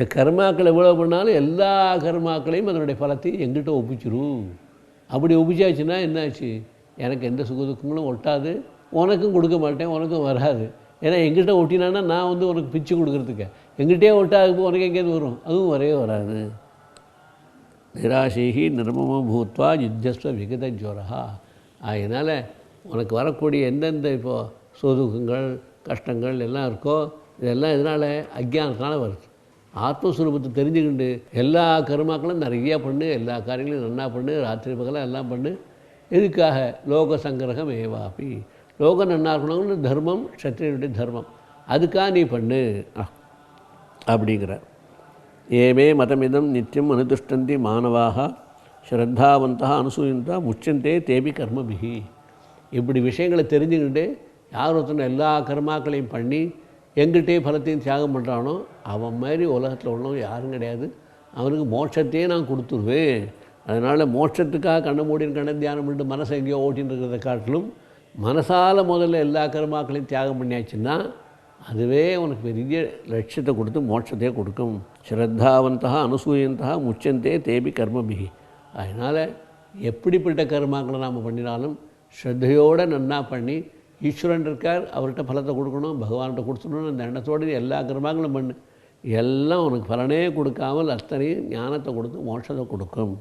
இந்த கர்மாக்கள் எவ்வளோ பண்ணாலும் எல்லா கர்மாக்களையும் அதனுடைய பலத்தையும் எங்கிட்ட ஒப்பிச்சிரும் அப்படி ஒப்பிச்சாச்சுன்னா என்னாச்சு? எனக்கு எந்த சுக துக்கங்களும் ஒட்டாது. உனக்கும் கொடுக்க மாட்டேன் உனக்கும் வராது. ஏன்னா எங்கிட்ட ஒட்டினான்னா நான் வந்து உனக்கு பிச்சு கொடுக்குறதுக்கு. எங்கிட்டே ஒட்டாது உனக்கு எங்கேயாவது வரும். அதுவும் வரவே வராது. நிராசைகி நிர்மமோ பூத்வா யுத்தஸ்வ விகத ஜோரா அதனால் உனக்கு வரக்கூடிய எந்தெந்த இப்போது சோதுக்கங்கள் கஷ்டங்கள் எல்லாம் இருக்கோ இதெல்லாம் இதனால் அஜ்ஞானத்தினால வருது. ஆத்மஸ்வரூபத்தை தெரிஞ்சுக்கிண்டு எல்லா கருமாக்களும் நிறையா பண்ணு எல்லா காரியங்களையும் நன்னா பண்ணு ராத்திரி பகலாக எல்லாம் பண்ணு. எதுக்காக? லோக சங்கிரகம் ஏவாப்பி லோகம் நன்னா இருக்கணும்னு தர்மம் சத்திரியனுடைய தர்மம். அதுக்காக நீ பண்ணு. அப்படிங்கிற. ஏமே மதமிதம் நித்தியம் அனுதிஷ்டந்தி மாணவாக ஸ்ரத்தாவந்தா அனுசூயந்தா முச்சந்தே தேபி கர்மபிகி இப்படி விஷயங்களை தெரிஞ்சுக்கிட்டு யார் ஒருத்தனை எல்லா கர்மாக்களையும் பண்ணி எங்கிட்டே பலத்தையும் தியாகம் பண்ணுறானோ அவன் மாதிரி உலகத்தில் உள்ளவன் யாரும் கிடையாது. அவனுக்கு மோட்சத்தையே நான் கொடுத்துருவேன். அதனால் மோட்சத்துக்காக கண்ண மூடின்னு கண்ண தியானம் பண்ணிட்டு மனசை எங்கேயோ ஓட்டின்னு இருக்கிறத காட்டிலும் மனசால் முதல்ல எல்லா கர்மாக்களையும் தியாகம் பண்ணியாச்சுன்னா அதுவே உனக்கு பெரிய லட்சியத்தை கொடுத்து மோட்சத்தையே கொடுக்கும். ஸ்ரத்தாவந்தா அனுசூயந்தா முச்சந்தே தேபி கர்மபிகி அதனால் எப்படிப்பட்ட கர்மாக்களை நாம் பண்ணினாலும் ஸ்ரத்தையோடு நன்னா பண்ணி ஈஸ்வரன் இருக்கார் அவர்கிட்ட பலத்தை கொடுக்கணும் பகவான்கிட்ட கொடுத்துடணும் அந்த எண்ணத்தோடு எல்லா கிரமங்களும் பண்ணு. எல்லாம் உனக்கு பலனே கொடுக்காமல் அத்தனையும் ஞானத்தை கொடுத்து மோட்சத்தை கொடுக்கும்.